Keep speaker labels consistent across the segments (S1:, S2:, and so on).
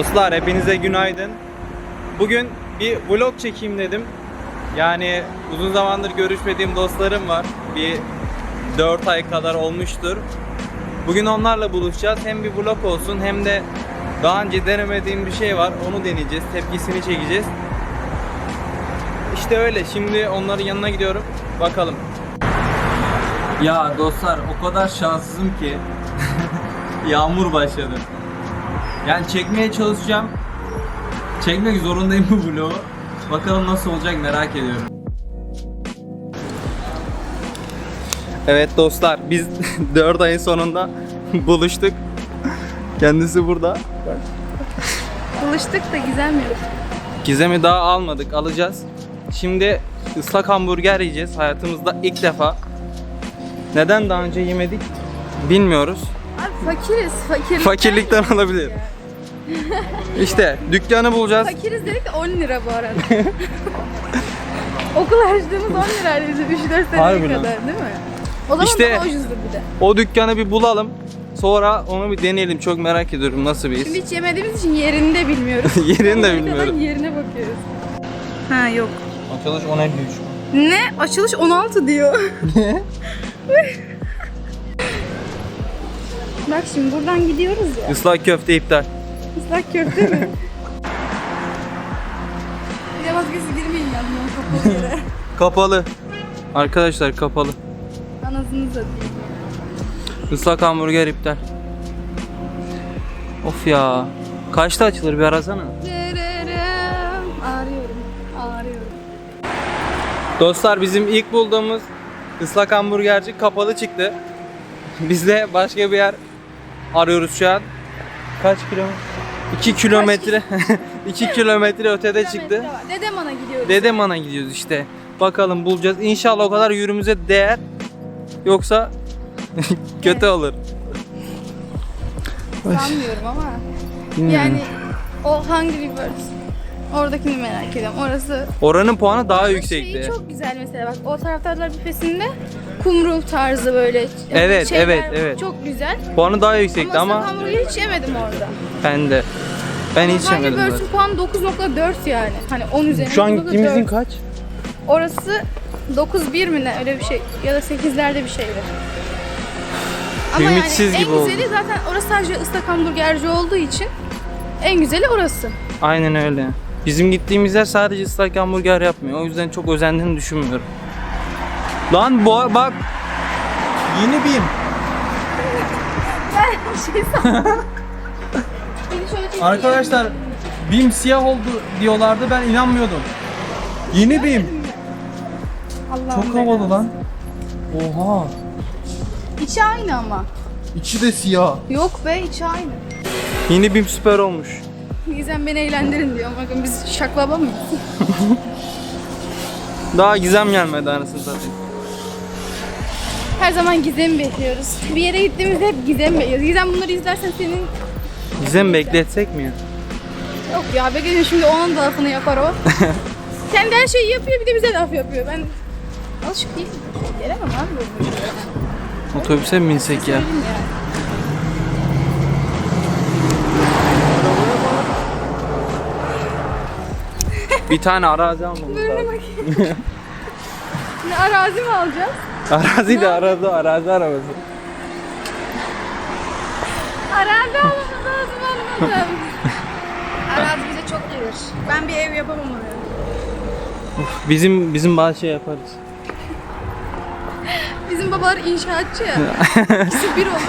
S1: Dostlar hepinize günaydın. Bugün bir vlog çekeyim dedim. Yani uzun zamandır görüşmediğim dostlarım var. Bir 4 ay kadar olmuştur. Bugün onlarla buluşacağız. Hem bir vlog olsun hem de daha önce denemediğim bir şey var. Onu deneyeceğiz. Tepkisini çekeceğiz. İşte öyle. Şimdi onların yanına gidiyorum. Bakalım. Ya dostlar o kadar şanssızım ki yağmur başladı. Yani çekmeye çalışacağım. Çekmek zorundayım bu vlogu. Bakalım nasıl olacak merak ediyorum. Evet dostlar biz 4 ayın sonunda buluştuk. Kendisi burada.
S2: Buluştuk da gizem yok.
S1: Gizem'i daha almadık alacağız. Şimdi ıslak hamburger yiyeceğiz hayatımızda ilk defa. Neden daha önce yemedik bilmiyoruz.
S2: Abi fakiriz. Fakirlikten,
S1: Fakirlikten olabilir. İşte dükkanı bulacağız.
S2: Fakiriz dedik de 10 lira bu arada. Okul harcadığımız 10 liraydı bizim 3-4 seneye kadar değil mi? O zaman
S1: İşte-
S2: daha ucuzdu bir de.
S1: O dükkanı bir bulalım. Sonra onu bir deneyelim. Çok merak ediyorum nasıl bir his.
S2: Şimdi hiç yemediğimiz için yerini de bilmiyoruz.
S1: Yerini de bilmiyorum.
S2: yerine bakıyoruz. Ha yok.
S1: Açılış 10.53.
S2: Ne? Açılış 16 diyor. Bak şimdi buradan gidiyoruz ya.
S1: Islak köfte iptal.
S2: Islak köfte mi? bir de maskesi girmeyin yanına kapalı yere.
S1: Kapalı. Arkadaşlar kapalı.
S2: Anasını satayım.
S1: Islak hamburger iptal. Of ya. Kaçta açılır bir arasana.
S2: Ağrıyorum. Ağrıyorum.
S1: Dostlar bizim ilk bulduğumuz ıslak hamburgerci kapalı çıktı. Biz de başka bir yer arıyoruz şu an. Kaç kilometre? 2 kilometre. 2 kilometre ötede çıktı.
S2: Dedeman'a gidiyoruz.
S1: Dedeman'a gidiyoruz işte. Bakalım bulacağız. İnşallah o kadar yürümüze değer. Yoksa kötü olur.
S2: Sanmıyorum ama.
S1: Bilmiyorum.
S2: Yani o Hungry Birds. Oradakini merak ediyorum. Orası
S1: Oranın puanı daha
S2: Şeyi
S1: yüksekti.
S2: çok güzel mesela bak o taraftarlar büfesinde kumru tarzı böyle
S1: Evet,
S2: şeyler
S1: evet, evet.
S2: Çok güzel.
S1: Puanı daha yüksekti
S2: ama,
S1: ama
S2: ama hamburger hiç yemedim orada.
S1: ben de. Ben hiç
S2: Hungry
S1: yemedim.
S2: Birds'ün puanı 9.4 yani. Hani 10 üzerinden
S1: Şu an
S2: 9.4.
S1: gittiğimizin kaç?
S2: Orası 9.1 mi ne öyle bir şey ya da 8'lerde bir şeydir. Ama
S1: Ümitsiz
S2: yani
S1: gibi
S2: en
S1: oldu.
S2: güzeli zaten orası sadece ıslak hamburgerci olduğu için en güzeli orası.
S1: Aynen öyle. Bizim gittiğimiz yer sadece ıslak hamburger yapmıyor. O yüzden çok özendiğini düşünmüyorum. Lan bu bak. Yeni BİM.
S2: şey Beni şöyle çekeyim.
S1: Arkadaşlar BİM siyah oldu diyorlardı ben inanmıyordum. Yeni BİM.
S2: Allah'ım
S1: Çok havalı lan. Oha.
S2: İçi aynı ama.
S1: İçi de siyah.
S2: Yok be içi aynı.
S1: Yeni BİM süper olmuş.
S2: Gizem beni eğlendirin diyor. Bakın biz şaklaba mıyız?
S1: Daha gizem gelmedi anasını satayım.
S2: Her zaman Gizem'i bekliyoruz. Bir yere gittiğimizde hep Gizem bekliyoruz. Gizem bunları izlersen senin...
S1: Gizem bekletsek mi ya?
S2: Yok ya bekledim şimdi onun da lafını yapar o. Kendi her şeyi yapıyor bir de bize laf yapıyor. Ben alışık değilim. Gelemem abi böyle bir yere.
S1: Otobüse mi binsek ya?
S2: Söyleyeyim ya.
S1: Bir tane arazi almamız
S2: Önüne
S1: lazım.
S2: bak. ne arazi mi alacağız?
S1: Arazi de arazi, arazi arabası.
S2: Arazi almamız lazım anladım. arazi bize çok gelir. Ben bir ev yapamam oraya.
S1: Bizim bizim bazı şey yaparız.
S2: Bizim babalar inşaatçı ya. İkisi bir olur.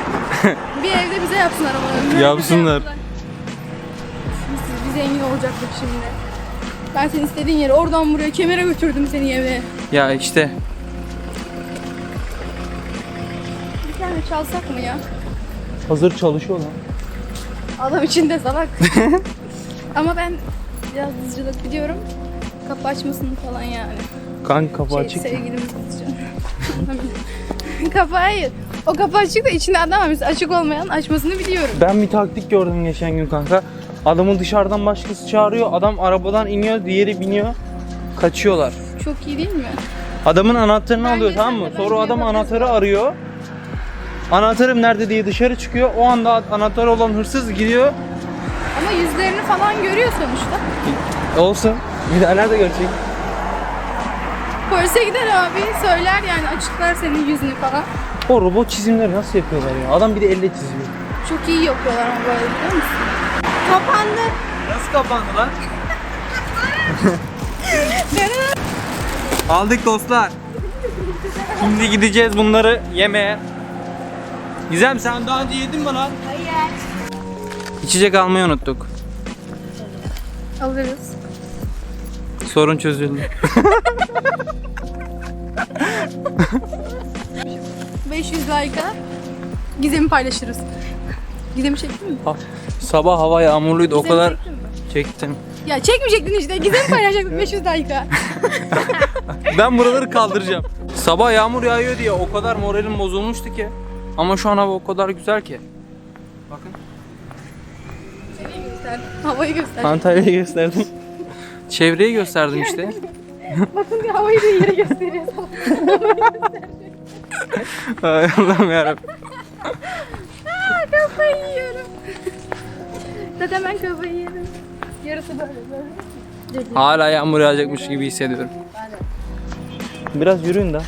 S2: Bir evde bize yapsın arabalarını.
S1: Yapsınlar.
S2: Siz bir zengin olacaktık şimdi. Ben senin istediğin yere oradan buraya kemere götürdüm seni yemeğe.
S1: Ya işte
S2: Tane çalsak mı ya?
S1: hazır çalışıyor lan.
S2: Adam içinde salak. Ama ben biraz hızcılık biliyorum. Kapı açmasını falan yani.
S1: Kanka kapı
S2: Şey,
S1: açık.
S2: sevgilimiz kapı hayır. O kapı açık da içinde adam var. Mesela açık olmayan açmasını biliyorum.
S1: Ben bir taktik gördüm geçen gün kanka. Adamı dışarıdan başkası çağırıyor. Adam arabadan iniyor, diğeri biniyor. Kaçıyorlar.
S2: Çok iyi değil mi?
S1: Adamın anahtarını
S2: Bence
S1: alıyor tamam mı? Sonra adam anahtarı arıyor. Anahtarım nerede diye dışarı çıkıyor. O anda anahtarı olan hırsız gidiyor.
S2: Ama yüzlerini falan görüyor sonuçta.
S1: Olsun. Bir daha nerede görecek?
S2: Polise gider abi söyler yani açıklar senin yüzünü falan.
S1: O robot çizimleri nasıl yapıyorlar ya? Adam bir de elle çiziyor.
S2: Çok iyi yapıyorlar ama böyle biliyor musun? Kapandı.
S1: Nasıl kapandı lan? Aldık dostlar. Şimdi gideceğiz bunları yemeye. Gizem sen daha önce yedin mi lan?
S2: Hayır.
S1: İçecek almayı unuttuk.
S2: Alırız.
S1: Sorun çözüldü.
S2: 500 like'a Gizem'i paylaşırız. Gizem'i çektin mi?
S1: Ha, Sabah hava yağmurluydu o
S2: Gizem'i
S1: kadar
S2: çektin mi?
S1: çektim.
S2: Ya çekmeyecektin işte. Gizem'i paylaşacaktın 500 like'a.
S1: Ben buraları kaldıracağım. Sabah yağmur yağıyor diye o kadar moralim bozulmuştu ki. Ama şu an hava o kadar güzel ki. Bakın.
S2: Çeneyi göster. Havayı göster.
S1: Antalya'yı gösterdim. Çevreyi gösterdim işte.
S2: Bakın bir havayı da yere gösteriyor.
S1: Ay Allah'ım yarabbim.
S2: Aa, kafayı yiyorum. Zaten ben kafayı yedim. Yarısı böyle böyle.
S1: Hala yağmur yağacakmış gibi hissediyorum. Biraz yürüyün da.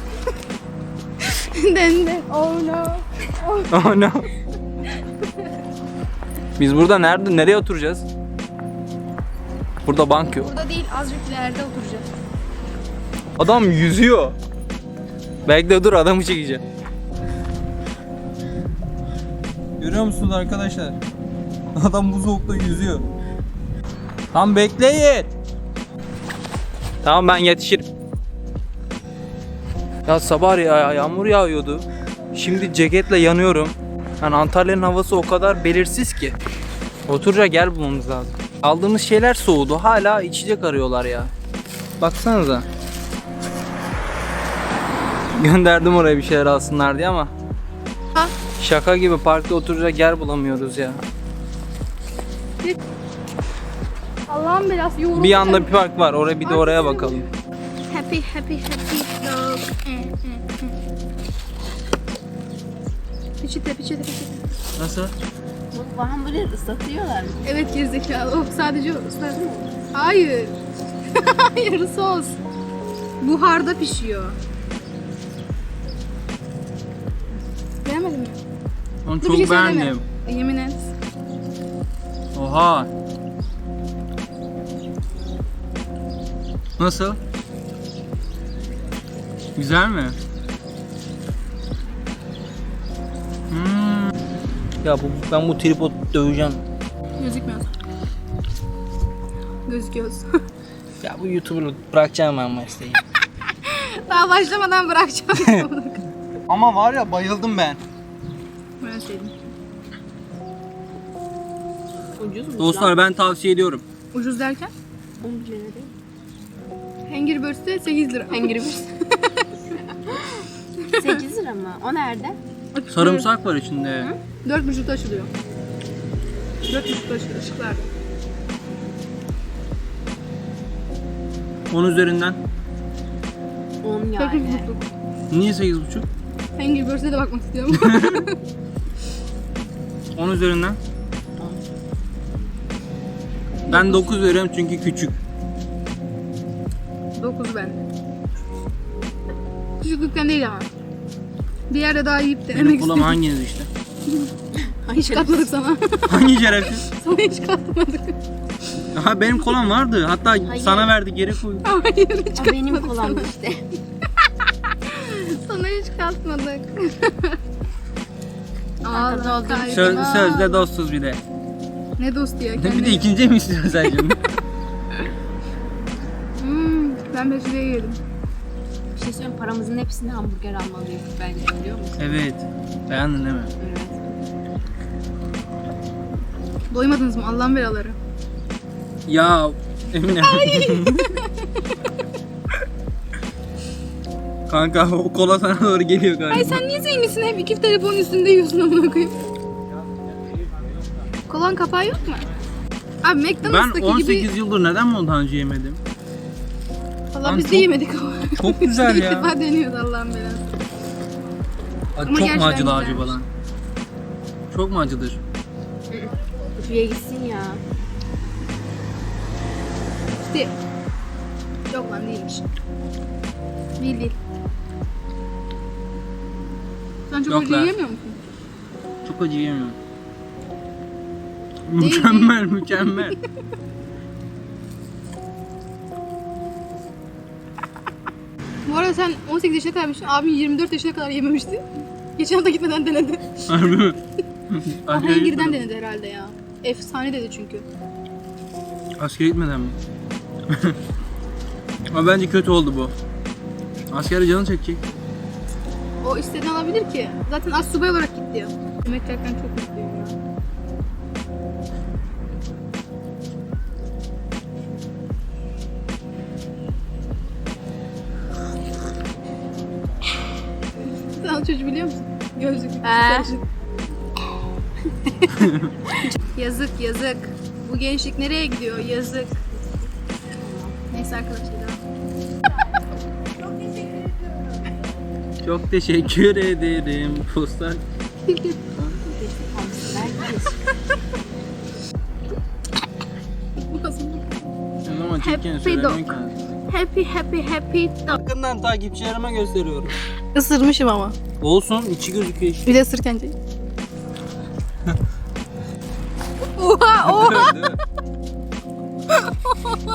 S2: Den den. Oh no. Oh.
S1: No. Biz burada nerede nereye oturacağız? Burada bank yok.
S2: Burada değil azıcık ileride oturacağız.
S1: Adam yüzüyor. Belki de dur adamı çekeceğim. Görüyor musunuz arkadaşlar? Adam bu soğukta yüzüyor. Tam bekleyin. Tamam ben yetişirim. Ya sabah ya yağmur yağıyordu. Şimdi ceketle yanıyorum. Yani Antalya'nın havası o kadar belirsiz ki. Oturacak yer bulmamız lazım. Aldığımız şeyler soğudu. Hala içecek arıyorlar ya. Baksanıza. Gönderdim oraya bir şeyler alsınlar diye ama
S2: Ha?
S1: şaka gibi parkta oturacak yer bulamıyoruz ya.
S2: Allah'ım belası yoruldum.
S1: Bir yanda bir park var. Oraya bir de oraya bakalım.
S2: Happy happy happy dog. Peçete peçete peçete.
S1: Nasıl?
S3: Bu hamburger ıslatıyorlar?
S2: Evet gerizekalı. O sadece o ısrar mı? Hayır. Hayır sos. Buharda pişiyor. Beğenmedin mi?
S1: Onu
S2: Dur,
S1: çok
S2: bir şey söyleme.
S1: beğendim.
S2: E, Yemin et.
S1: Oha. Nasıl? Güzel mi? Ya bu ben bu tripod döveceğim.
S2: Gözükmüyor. Gözüküyoruz.
S1: Ya bu YouTuber'ı bırakacağım ben mesleği.
S2: Daha başlamadan bırakacağım.
S1: Ama var ya bayıldım ben.
S2: ben sevdim.
S3: Ucuz mu?
S1: Dostlar ben tavsiye ediyorum.
S2: Ucuz derken?
S3: 10 lira.
S2: Angry Birds'te 8 lira.
S3: Angry Birds. 8 lira mı? O nerede?
S1: Sarımsak var içinde.
S2: 4.30'da açılıyor. 4.30'da açılıyor ışıklar.
S1: 10 üzerinden.
S3: 10
S2: 8.30.
S3: yani.
S1: Niye 8.5?
S2: Angry Birds'e de bakmak istiyorum.
S1: 10 üzerinden. Ben 9 veriyorum çünkü küçük.
S2: 9 bende. Küçüklükten değil ama. Bir yerde daha yiyip denemek
S1: Benim kolam
S2: istiyorum.
S1: hanginiz işte?
S2: Hiç katmadık sana.
S1: Hangi şerefsiz?
S2: sana hiç katmadık.
S1: Aha benim kolam vardı. Hatta
S3: Hayır.
S1: sana verdi geri koy.
S2: Hayır hiç
S3: O benim kolam
S2: sana.
S3: işte.
S2: Sana hiç katmadık. Allah
S3: doldurmuş.
S1: Söz, sözde dostuz bir de.
S2: Ne dostu ya?
S1: Bir de
S2: kendine.
S1: ikinci mi istiyorsun sen şimdi?
S2: Hmm, ben Betül'e yedim.
S3: Bir şey söyleyeyim paramızın hepsini hamburger almalıyız bence biliyor musun?
S1: evet. Beğendin değil mi?
S3: Evet.
S2: Doymadınız mı Allah'ın belaları?
S1: Ya Emine. Kanka o kola sana doğru geliyor galiba.
S2: Ay sen niye zenginsin hep iki telefonun üstünde yiyorsun amına koyayım. Kolan kapağı yok mu? Abi
S1: Ben
S2: McDonald's'taki
S1: 18
S2: gibi...
S1: yıldır neden montancı yemedim?
S2: Valla
S1: Lan
S2: biz de
S1: çok-
S2: yemedik ama.
S1: Çok güzel
S2: İlk
S1: ya.
S2: defa deniyordu Allah'ın belası. Ama
S1: Çok mu
S2: gerçekten
S1: acılı
S2: güzelmiş.
S1: falan? Çok mu acıdır?
S3: Üfüye gitsin ya.
S2: Değil. Yok lan değilmiş. Değil değil. Sen çok
S1: Yok
S2: acı
S1: lan.
S2: yiyemiyor musun?
S1: Çok acı yemiyorum.
S2: Değil,
S1: Mükemmel mükemmel.
S2: Arada sen 18 yaşına kadar yemiştin. Abim 24 yaşına kadar yememişti. Geçen hafta gitmeden denedi.
S1: Harbi mi? Askere
S2: girden
S1: gitmeden.
S2: denedi herhalde ya. Efsane dedi çünkü.
S1: Askere gitmeden mi? Ama bence kötü oldu bu. Askerde canı çekecek.
S2: O istediğini alabilir ki. Zaten az subay olarak gitti ya. Yemek yerken çok mutluyum çocuğu biliyor musun? Gözlüklü. Sarışın. yazık yazık. Bu gençlik nereye gidiyor? Yazık. Neyse arkadaşlar.
S1: Çok teşekkür ederim. Posta. Ne zaman çekken
S2: Happy dog.
S1: ki.
S2: Happy happy happy.
S1: Yakından takipçilerime gösteriyorum.
S2: Isırmışım ama.
S1: Olsun içi gözüküyor işte.
S2: Bir de ısırken çek. oha oha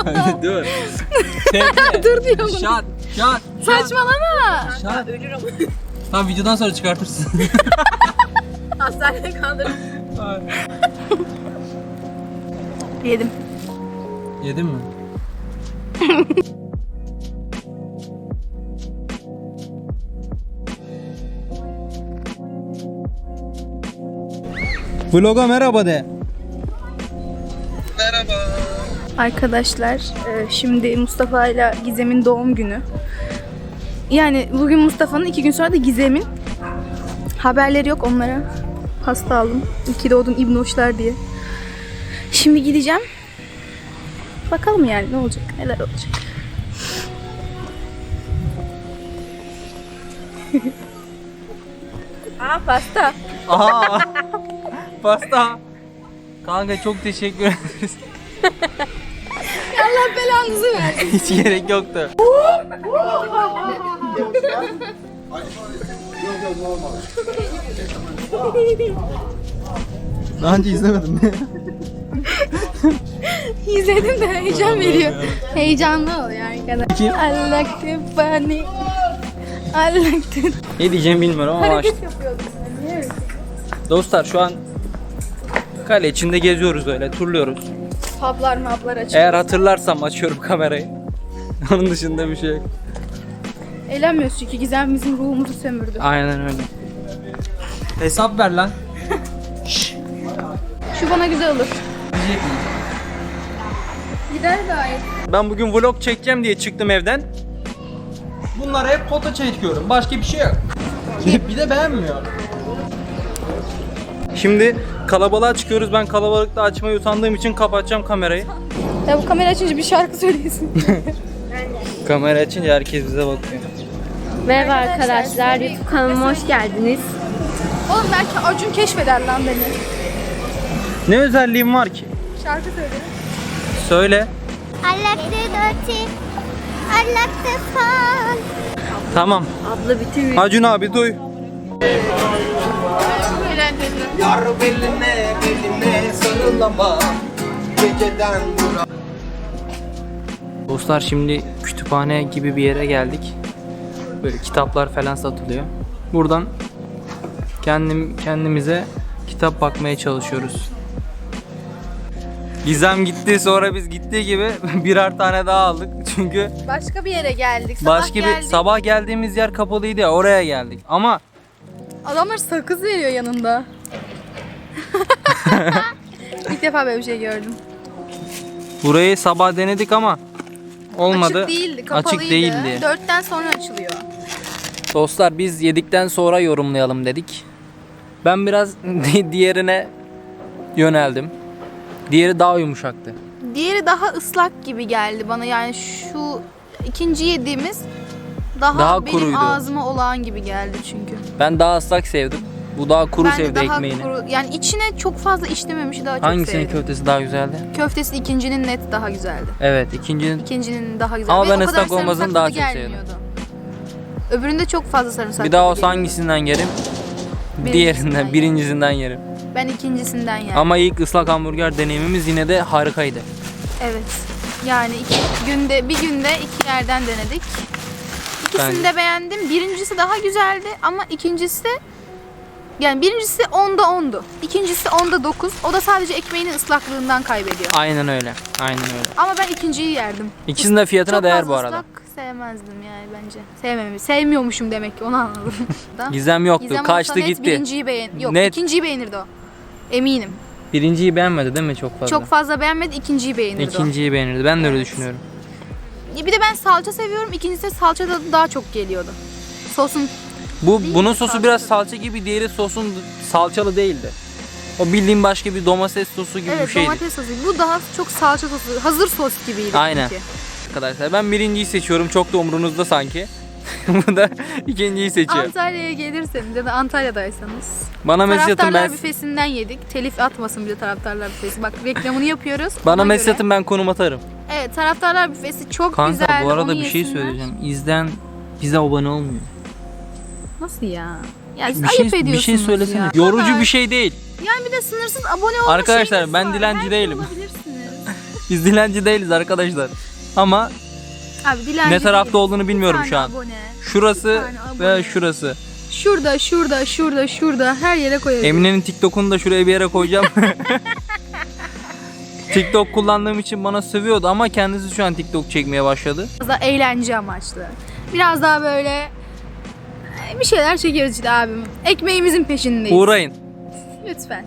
S1: Hadi dur.
S2: dur diyor.
S1: Şat. Şat.
S2: Saçmalama.
S1: Şat. Tamam videodan sonra çıkartırsın.
S2: Hastaneye kaldırdım. Yedim.
S1: Yedin mi? Vloga merhaba de.
S2: Arkadaşlar e, şimdi Mustafa ile Gizem'in doğum günü. Yani bugün Mustafa'nın iki gün sonra da Gizem'in haberleri yok onlara. Pasta aldım. İki doğdun İbnoşlar diye. Şimdi gideceğim. Bakalım yani ne olacak, neler olacak. Aa pasta.
S1: Aha. Pasta. Kanka çok teşekkür ederiz.
S2: Allah belanızı versin.
S1: Hiç gerek yoktu. Daha önce izlemedim mi?
S2: İzledim de heyecan veriyor. Heyecanlı ol yani kadar.
S1: Kim?
S2: I like the funny. I like the...
S1: Ne diyeceğim bilmiyorum ama açtım.
S2: Hareket yapıyordum. Niye?
S1: Dostlar şu an kale içinde geziyoruz öyle turluyoruz.
S2: Publar mablar açık.
S1: Eğer hatırlarsam açıyorum kamerayı. Onun dışında bir şey yok.
S2: Eğlenmiyoruz çünkü Gizem bizim ruhumuzu sömürdü.
S1: Aynen öyle. Hesap ver lan.
S2: Şu bana güzel olur. Gider gayet.
S1: Ben bugün vlog çekeceğim diye çıktım evden. Bunlara hep foto çekiyorum. Başka bir şey yok. bir de beğenmiyor. Şimdi kalabalığa çıkıyoruz. Ben kalabalıkta açmayı utandığım için kapatacağım kamerayı.
S2: Ya bu kamera açınca bir şarkı söyleyesin.
S1: Kamera açınca herkes bize bakıyor.
S3: Merhaba
S2: Arkadaşlar,
S3: YouTube kanalıma hoş geldiniz.
S2: Oğlum belki Acun keşfeder lan beni.
S1: Ne özelliğim var ki?
S2: Şarkı söyle.
S1: Söyle.
S4: I like the dirty. I like the fun.
S1: Tamam.
S3: Abla bütün
S1: Acun abi duy.
S5: Yar beline beline sarılama Geceden duran
S1: Dostlar şimdi kütüphane gibi bir yere geldik. Böyle kitaplar falan satılıyor. Buradan kendim kendimize kitap bakmaya çalışıyoruz. Gizem gitti sonra biz gittiği gibi birer tane daha aldık. Çünkü
S2: Başka bir yere geldik. Sabah
S1: başka bir
S2: geldik.
S1: sabah geldiğimiz yer kapalıydı ya oraya geldik. Ama
S2: Adamlar sakız veriyor yanında. İlk defa böyle bir şey gördüm.
S1: burayı sabah denedik ama olmadı.
S2: Açık değildi, kapalıydı.
S1: Açık değildi.
S2: Dörtten sonra açılıyor.
S1: Dostlar biz yedikten sonra yorumlayalım dedik. Ben biraz di- diğerine yöneldim. Diğeri daha yumuşaktı.
S2: Diğeri daha ıslak gibi geldi bana. Yani şu ikinci yediğimiz daha,
S1: Daha
S2: benim
S1: kuruydu.
S2: ağzıma olağan gibi geldi çünkü.
S1: Ben daha ıslak sevdim. Bu daha kuru
S2: Ben de
S1: sevdi
S2: daha
S1: ekmeğini.
S2: kuru- yani içine çok fazla işlememiş daha çok
S1: Hangisinin
S2: sevdim.
S1: köftesi daha güzeldi?
S2: Köftesi ikincinin net daha güzeldi.
S1: Evet ikincinin
S2: İkincinin daha güzel.
S1: Ama
S2: Ve
S1: ben
S2: o kadar
S1: ıslak olmasını daha çok
S2: gelmiyordu. Öbüründe çok fazla sarımsak
S1: bir daha
S2: tadı
S1: olsa
S2: geliyordu.
S1: hangisinden yerim?
S2: Birincisinden
S1: Diğerinden,
S2: yerim.
S1: birincisinden yerim.
S2: Ben ikincisinden yani.
S1: Ama ilk ıslak hamburger deneyimimiz yine de harikaydı.
S2: Evet. Yani iki günde bir günde iki yerden denedik. İkisini
S1: Ben-
S2: de beğendim. Birincisi daha güzeldi ama ikincisi yani birincisi 10'da 10'du. İkincisi 10'da 9. O da sadece ekmeğinin ıslaklığından kaybediyor.
S1: Aynen öyle. Aynen öyle.
S2: Ama ben ikinciyi yerdim.
S1: İkisinin de fiyatına
S2: Çok
S1: değer bu arada.
S2: ıslak sevmezdim yani bence. Sevmemi. Sevmiyormuşum demek ki onu anladım. Da.
S1: Gizem yoktu.
S2: Gizem
S1: Kaçtı
S2: net
S1: gitti.
S2: birinciyi beğen. Yok
S1: Net.
S2: ikinciyi beğenirdi o. Eminim.
S1: Birinciyi beğenmedi değil mi çok fazla?
S2: Çok fazla beğenmedi ikinciyi beğenirdi o.
S1: İkinciyi beğenirdi. Ben de öyle düşünüyorum.
S2: Bir de ben salça seviyorum. İkincisi salça tadı daha çok geliyordu. Sosun
S1: Bu
S2: Değil
S1: bunun
S2: mi?
S1: sosu
S2: Salça
S1: biraz
S2: tadı.
S1: salça gibi, diğeri sosun salçalı değildi. O bildiğin başka bir domates sosu gibi bir
S2: evet
S1: şeydi.
S2: domates sosu. Bu daha çok salça sosu. Hazır sos gibiydi.
S1: Aynen.
S2: çünkü.
S1: Arkadaşlar ben birinciyi seçiyorum. Çok da umurunuzda sanki. Bu da ikinciyi seçiyor.
S2: Antalya'ya gelirseniz ya da Antalya'daysanız.
S1: Bana mesaj atın
S2: taraftarlar
S1: ben
S2: büfesinden yedik. Telif atmasın bize taraftarlar büfesi. Bak reklamını yapıyoruz.
S1: bana
S2: Ona
S1: mesaj
S2: göre-
S1: atın ben konum atarım.
S2: Evet taraftarlar büfesi çok
S1: Kanka
S2: güzel.
S1: bu arada
S2: onu
S1: bir şey
S2: yesinler.
S1: söyleyeceğim. İzlen bize abone olmuyor.
S2: Nasıl ya? Ya siz
S1: Bir
S2: ayıp
S1: şey,
S2: ediyorsunuz
S1: bir şey söylesene.
S2: ya.
S1: Yorucu bir şey değil.
S2: Yani bir de sınırsız abone olma
S1: Arkadaşlar,
S2: şeyiniz
S1: ben
S2: var.
S1: dilenci
S2: Her
S1: değilim.
S2: olabilirsiniz.
S1: Biz dilenci değiliz arkadaşlar. Ama
S2: Abi dilenci
S1: ne tarafta
S2: değiliz.
S1: olduğunu
S2: Bir
S1: bilmiyorum
S2: tane
S1: şu an.
S2: Abone.
S1: Şurası
S2: Bir tane
S1: ve şurası.
S2: Şurada, şurada, şurada, şurada her yere koyarız.
S1: Emine'nin TikTok'unu da şuraya bir yere koyacağım. TikTok kullandığım için bana sövüyordu ama kendisi şu an TikTok çekmeye başladı.
S2: Biraz daha eğlence amaçlı. Biraz daha böyle bir şeyler çekiyoruz işte abim. Ekmeğimizin peşindeyiz.
S1: Uğrayın.
S2: Lütfen.